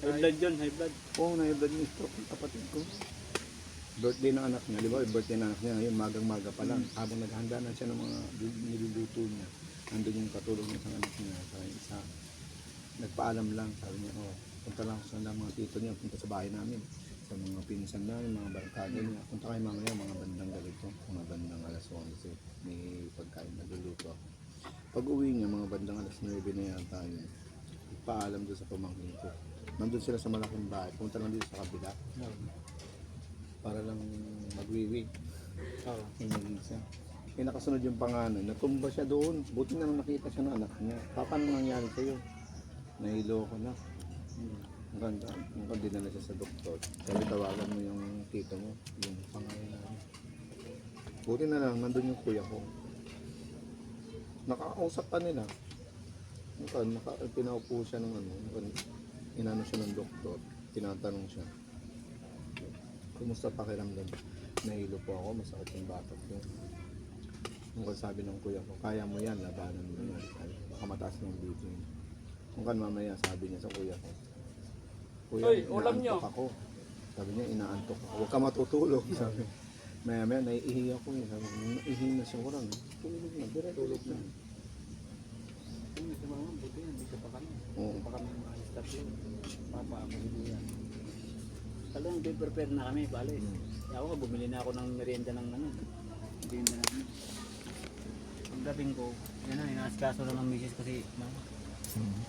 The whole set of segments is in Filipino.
High blood yun, high blood. Oo, na blood ni stroke yung kapatid ko. Birthday ng anak niya, di ba? Yung birthday ng anak niya ngayon, magang-maga pa lang. Habang naghahanda na siya ng mga niluluto niya, andun yung katulong niya sa anak niya. Sa isa, nagpaalam lang, sabi niya, oh, punta lang sa ng mga tito niya, punta sa bahay namin. Sa mga pinsan namin, mga barkada niya. Punta kayo mamaya, mga bandang ganito, mga bandang alas 11. May pagkain na luluto ako. Pag uwi niya, mga bandang alas 9 na yata yun. Paalam doon sa pamangkin ko. Nandun sila sa malaking bahay. Punta lang dito sa kabila para lang magwiwi. Oo. Hindi siya. Eh, nakasunod yung panganay. Natumba siya doon. Buti na lang nakita siya ng anak niya. Pa, paano nangyari sa'yo? Nahilo ko na. Ang ganda. Mukhang dinala siya sa doktor. Sabi tawagan mo yung tito mo. Yung panganay na. Buti na lang, nandun yung kuya ko. Nakakausap pa nila. Mukhang naka, pinaupo siya ng ano. Inano siya ng doktor. Tinatanong siya. Kumusta pakiramdam? Nahilo po ako, masakit yung batok ko. Kung sabi ng kuya ko, kaya mo yan, labanan mo yan. Baka mataas ng BP. Kung kan mamaya, sabi niya sa kuya ko, Kuya, Hoy, ulam niyo." ako. Sabi niya, inaantok ako. Huwag ka matutulog. Sabi. Maya maya, naiihi ako eh. Sabi, naiihi na siya kurang. Tulog na, dire tulog na. Hindi ka mga buti yan, hindi ka pa kami. Oo. Pa kami mga staff yun. Papa ako hindi yan. Talagang prepare na kami, bale. Hmm. Ako bumili na ako ng merienda ng ano. Merienda namin. Ang dating ko, yan na, inaasikaso na ng misis ko si mama.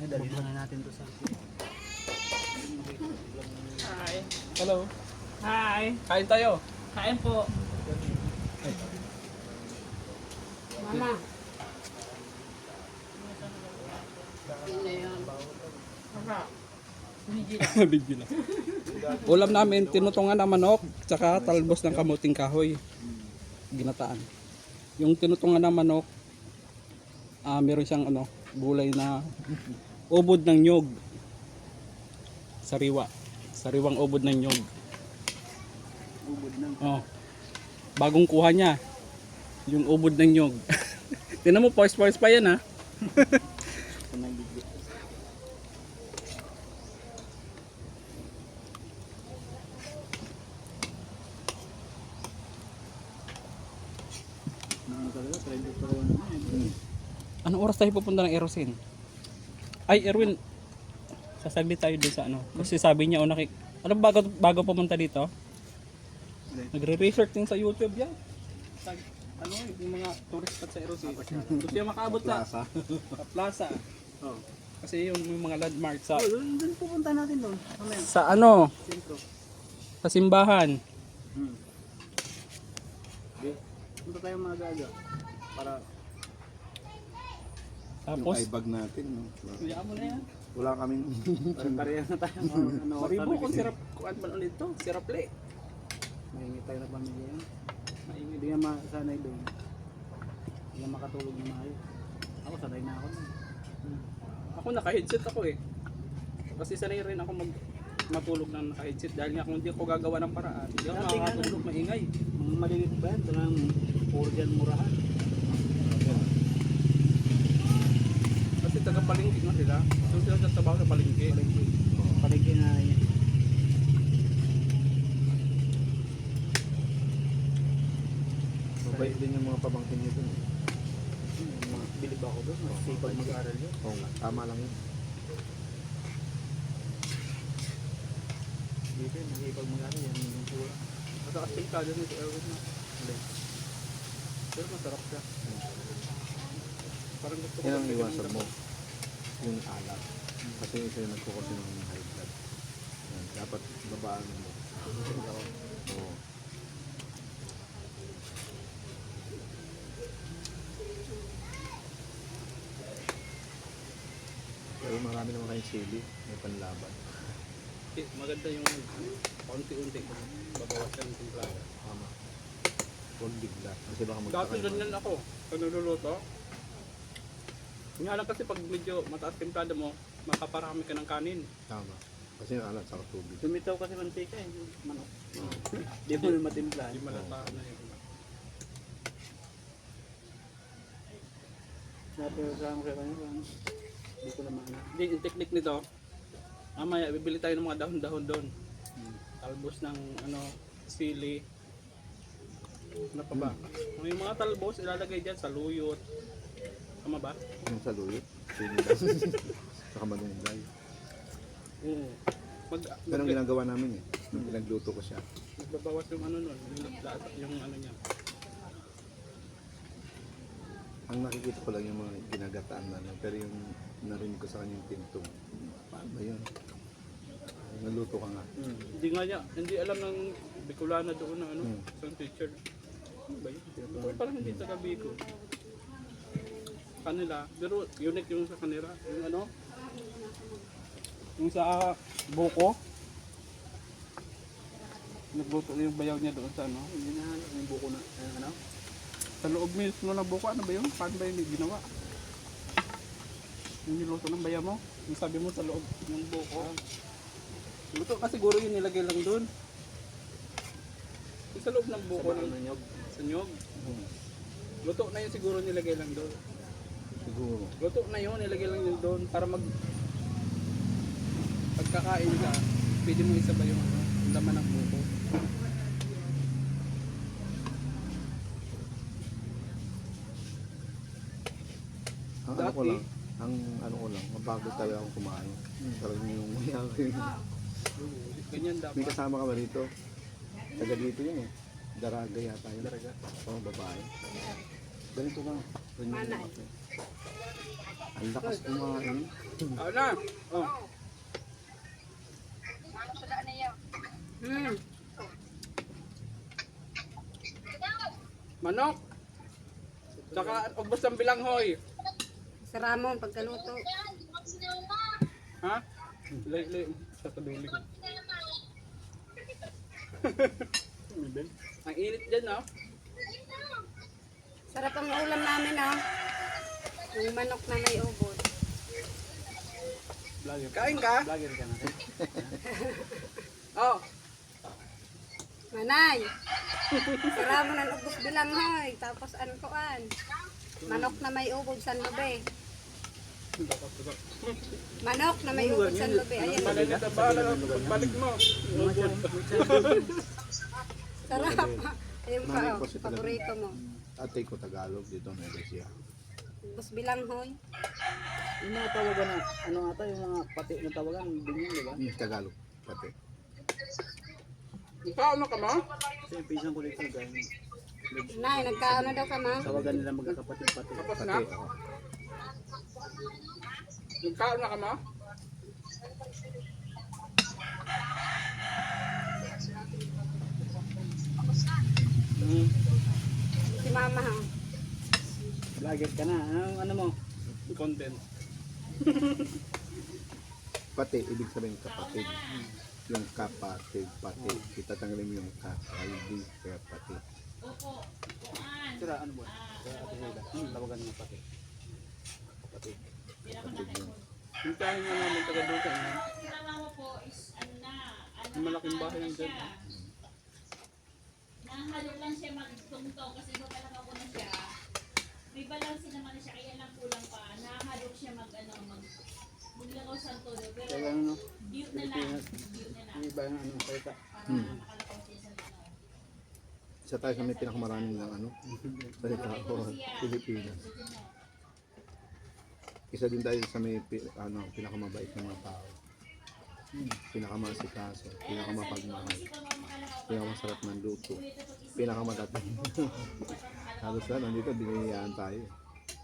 Ay, dali na natin to sa Hi. Hello. Hi. Kain tayo. Kain po. Mama. Sino yun? Papa. Video na. Ulam namin, tinutungan ng manok, tsaka talbos ng kamuting kahoy. Ginataan. Yung tinutungan ng manok, ah meron siyang ano, gulay na ubod ng nyog. Sariwa. Sariwang ubod ng nyog. Ubod ng Oh. Bagong kuha niya. Yung ubod ng nyog. Tinan mo, poise-poise pa yan ha. panagigit. Ano talaga, trend ito rin na yun. Anong oras tayo pupunta ng Erosin? Ay, Erwin, sasaglit tayo doon sa ano. Kasi sabi niya, o nakik... Ano bago, bago pumunta dito? Nagre-research din sa YouTube yan. Sa, ano, yung mga tourist spot sa Erosin. Gusto niya makaabot sa, Plaza. sa plaza. Oh. Kasi yung, yung mga landmark sa... Oh, doon, doon pupunta natin doon. Sa ano? sentro. Sa simbahan. Hmm. Okay. Punta tayo mga gaga. Para, Tapos, eye bag natin. No? Kuyaan mo na yan. Wala kaming... pare-pareha na tayo. ano, Maribo kung sirap, kuan man ulit to, siraple. Mahingi tayo na pamilya yan. Mahingi, di nga masanay doon. Hindi nga makatulog na maayos. Ako, sanay na ako. nun. Ako naka-headset ako eh. Kasi sanay rin ako mag matulog ng naka-headset dahil nga kung hindi ako gagawa ng paraan, hindi ako makakatulog maingay. Mga maliliit ba yan? Talagang puro dyan murahan. Kasi taga palengke nga sila. So sila sa trabaho sa palengke. Palengke. Palengke na yan. Mabait din yung mga pamangkin nito. Bilib ako doon. Masipag mag-aaral yun. Oo nga, tama lang yun. Dito, masipag mag-aaral yan. Yung pura. Mataas yung kada nito Erwin na. Pero masarap siya. Parang gusto ko Yan ang iwasan mo. Yung alak. Kasi yung isa yung nagkukusin ng high blood. Yan, dapat babaan mo. Oo. Pero marami naman kayong sili. May panlaban. Eh, maganda yung paunti-unti. Babawas lang yung timplada. Tama. Huwag bigla. Kasi baka Dati magkakaroon. ganyan ako. Pag niluluto. Nga lang kasi pag medyo mataas timplada mo, makaparami ka ng kanin. Tama. Kasi yung alat sa tubig. Tumitaw kasi mantika eh. yung Manok. Di mo na matimpla. Hindi malata na yun. Sa mga kanya, hindi ko naman. Hindi, yung technique nito, Mamaya, bibili tayo ng mga dahon-dahon doon. Talbos ng ano, sili. Ano pa ba? Yung mga talbos, ilalagay dyan sa luyot. Tama ba? Yung sa lang. Saka manunggay. Oo. Mag, Pero ang ginagawa namin eh. Nung pinagluto ko siya. magbabawas yung ano nun, yung, yung ano niya. Ang nakikita ko lang yung mga ginagataan na lang. Pero yung narinig ko sa kanya yung tintong. Paano ba yun? Naluto ka nga. Hmm. Hindi nga niya, hindi alam ng Bicolana doon na ano, Hmm. isang teacher. Ano ba yun? Parang hindi taga Bico. Kanila, pero unique yung sa kanila. Yung ano, yung sa buko. Nagluto na yung bayaw niya doon sa ano. Hindi na yung buko na, ano, ano? Sa loob mismo ng buko, ano ba yun? Paano ba yung ginawa? Yung niluto ng bayaw mo? Yung sabi mo sa loob ng buko. Luto ka siguro yung nilagay lang doon. Yung sa loob ng buko ng nyog. sa nyog. Luto na yun siguro nilagay lang doon. Siguro. Luto na yun, nilagay lang yun doon para mag pagkakain ka, pwede mo isabay yung ano, laman ng buko. Ang ano ko lang, ang ano ko lang, mabago talaga akong kumain. Talagang yung mayari. Ganyan May dapat. kasama ka ba dito? Taga dito yun eh. Daraga yata yun. Daraga? Oo, babae. Ganito lang. Manay. Ang lakas kumain. Ano na? Oh. Hmm. Manok. Tsaka ubos ng bilanghoy. Saramon pagkaluto. Ha? Lay, lay. Sa kadulig. Ang init dyan, no? Sarap ang ulam namin ah. Yung manok na may ubod. Vlogger. Kain ka? Vlogger ka na. Oh. Manay! Saramon ang ubos bilang hoy. Tapos ano ko an. Manok na may ubod sa lube. Manok na may ubod sa lube. Ayan. Balik na bala. Balik mo. Sarap. Ayun pa oh. Paborito mo. Ate ko Tagalog dito na siya. Ubos bilang hoy. Yung mga tawagan na, ano ata, yung mga pati na tawagan, binyan, di ba? Hmm, Tagalog. Pati. Kaano ka mo? Kasi yung pinsan ko dito, ganyan. Nay, nagkaano daw ka ma? Tawagan nila magkakapatid pati. Tapos Pati na? ako. Nagkaon na ka mo? Hmm. Si mama ha. Vlogger ka na. Ano, ano mo? Content. Pati, ibig sabihin kapatid. Yung kapatid, pati. Itatanggalin mo yung ka-ID, kaya pati. Sira, ano ba? Sira ate Hilda. Hmm, tawagan niya pati. Kapatid. Kapatid yun. Yung kain nga namin taga doon. Ano? Malaking bahay ang dyan. Nahalo lang siya magtungtong kasi iba pa lang ako na siya. May balance naman na siya kaya lang kulang pa. Nahalo siya mag ano mag maglakaw sa todo pero Kaya ano, build na lang. Build na lang. yung iba yung ano, salita. Para Hmm. makalakaw siya sa. Isa tayo sa may pinakamaraming ng ano, salita ko, Pilipinas. Isa din tayo sa may pi- ano, pinakamabait ng mga tao. Pinakamasikaso, pinakamapagmahal, pinakamasarap ng luto, pinakamatating. Halos na, nandito, biniyayaan tayo.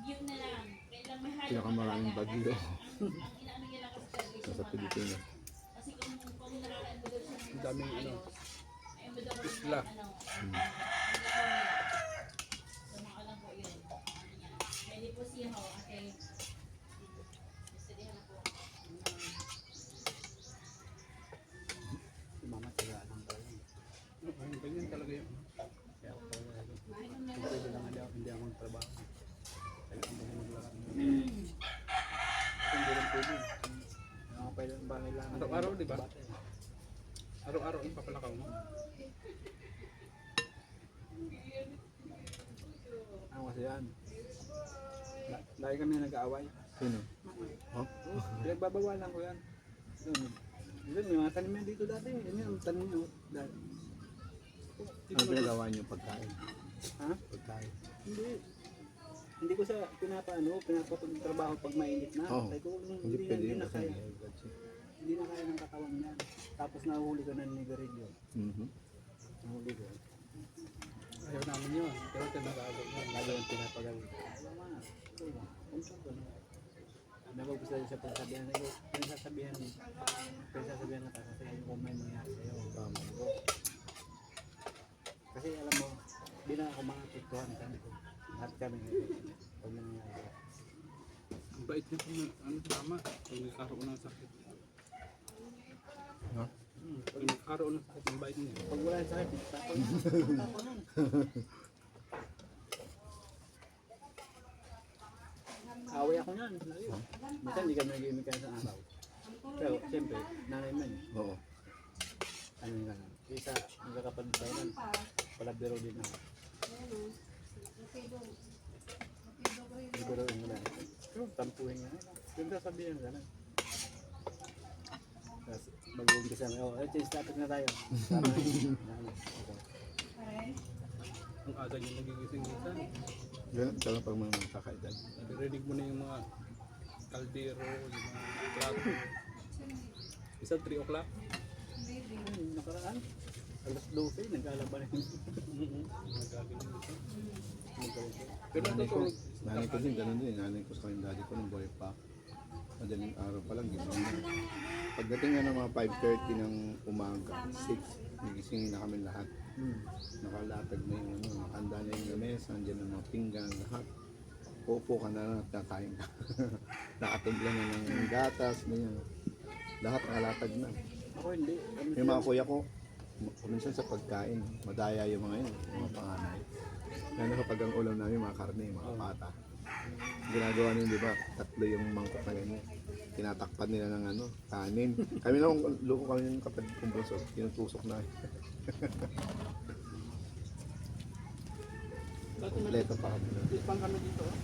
Build na lang. Kailan may halo. Pinakamaraming bagyo Ang inaano niya lang kasi service sa Pilipinas. Ang daming ano. Isla. ano. Hmm. So mga alam po yun. Ano niya. Pwede po siya ho. Okay. Gusto din ako. Si mama, taga lang tayo. Ayun, Ganyan talaga yun. Kaya ako tawagan. Kung pwede lang hindi ako, hindi ako magtrabaho. Kaya ako muna maglakad. Kasi hindi lang pwede. Yung mga pwede ang bahay lang. Araw-araw, di ba? Bata eh. Araw-araw ang papalakaw mo. Ano kasi yan? La- Lagi kami nag-aaway. Sino? Oh? Pinagbabawalan ko yan. Yun. Yun, may mga tanim yan dito dati. Yan yung tanim nyo. Dati. Ano pinagawa niyo pagkain? Ha? Pagkain. Hindi. Hindi ko sa pinapaano, pinapapagtrabaho pag mainit na. Oo. Sabi ko, hindi, Hindi hindi, na kaya. may God siya. Hindi na kaya ng katawan yan. Tapos nahuli ko na ni Garillo. Mhm. Nahuli ko. Ayaw namin yun. Pero tinatawag yun. Lalo yung pinapagal. Ito na. Ko sa pagsasabihan. Ikaw, pinasasabihan mo. Pinasasabihan na kasi kung may mangyari sa'yo. Tama. Kasi alam mo, di na ako makapituhan kami ko. Lahat kami. Pag nangyari. Ang bait niya kung ano tama. Pag nagkaroon ng sakit. Ha? Nagkaroon ng sakit, ang bait niya. Pag wala yung sakit, tapon na. Tapon na. Away ako niyan. Minsan hindi kami nag-iimik kayo sa araw. Pero siyempre, nanay man. Oo. Ano yung gano'n. Isa, magkakapag tayo nun. Palabiro din ako. Libero yung gano'n. Pero tampuhin nga. Yung sasabihin gano'n. Tapos mag-uumpisa na, oh, eh, change topic na tayo. Tama yun. Ang aga niya nagigising minsan. Ganun talaga pag mga kakaedad. Narinig mo na yung mga kaldero, yung mga plato. Isa 3 o'clock. Ayun, nakaraan. Alas 12, nag-aalaban na yun. Ito. Nag-aalaban. Pero Nanay ko, nanay ko din, ganun din. Nanay ko sa kanyang daddy ko nung buhay pa. Madaling araw pa lang, na. Pagdating nga ng mga 5.30 ng umaga, 6, nagisingin na kami lahat. Hmm. Nakalatag na yung ano, handa na yung lamesa, andyan ang mga pinggan, lahat. Upo ka na lang at kakain ka. Nakatimpla na ng gatas, ganyan. Lahat nakalatag na. Ako hindi. Yung mga kuya ko, minsan sa pagkain, madaya yung mga yun, yung mga panganay. Lalo kapag ang ulam namin, mga karne, mga pata. Ginagawa nila, di ba? Tatlo yung mangkok na ganyan. Tinatakpan nila ng ano, kanin. Kami lang, loko kami yung kapatid kong bunso, tinutusok na. Dati may Leto pa kami. Ispang kami dito. oh.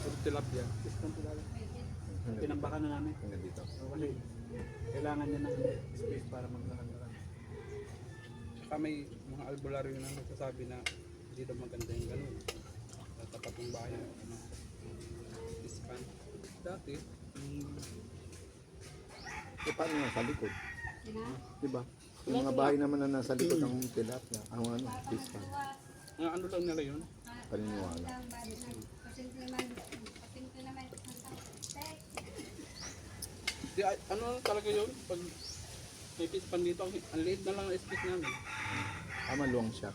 Puro tilapia. Hanggang dito. Pinambakan na namin. Hanggang dito. Kasi kailangan niya ng space para maglakad-lakad. Saka may mga albularyo na nagsasabi na hindi daw maganda yung ganun. Tapat ng bahay ng ano, ispan. Dati, mm, Eh, paano nga sa likod? Sina? Di ba? Yung mga bahay naman na nasa likod ng tilapia, ang ano, fish pan, ang ano lang nila yun, paniniwala. Di, ano talaga yun, pag may pispan dito, ang, ang liit na lang ang space namin. Ah, maluwang siya.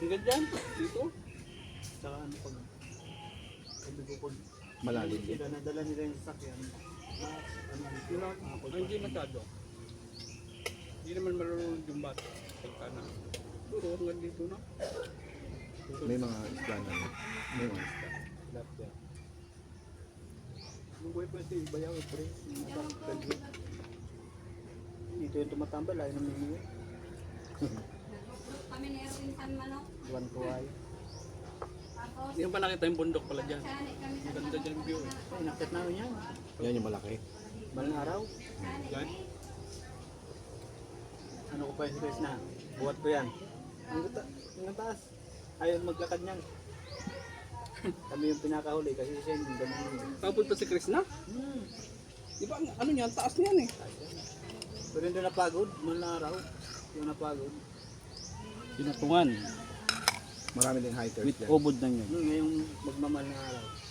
Hanggang dyan, dito. Saka ano pag sabi ko pag Malalim din. sila nadala nila yung sasakyan. Ano, Wala, ay, hindi masyado. Hindi naman marunong yung bata. Pagka na. Puro hanggang dito na. May mga isda na. May mga isda. Tilapia. Nung buhay pa si Bayaw, pre. Dito yung tumatambal, ayaw nang mimiwi. Kami ni Erwin San Manok. Buwan ko ay. Hindi pa nakita yung bundok pala dyan. Ang ganda dyan yung view. eh. Ay, nakit namin yan. Yan yung malaki. Balang araw. Dyan. Ano ko pa yung stress na? Buhat ko yan. Ang gata, ang taas. Ayaw maglakad niyan. Kami yung pinakahuli kasi siya yung ganun. Kapunta si Chris na. Hmm. Di ba, ang ano niyan, taas niyan eh. Pero hindi napagod, malang araw. Yung napagod. Pinatungan. Marami din hikers With dyan. ubod na yun. Ngayong magmamahal ng araw.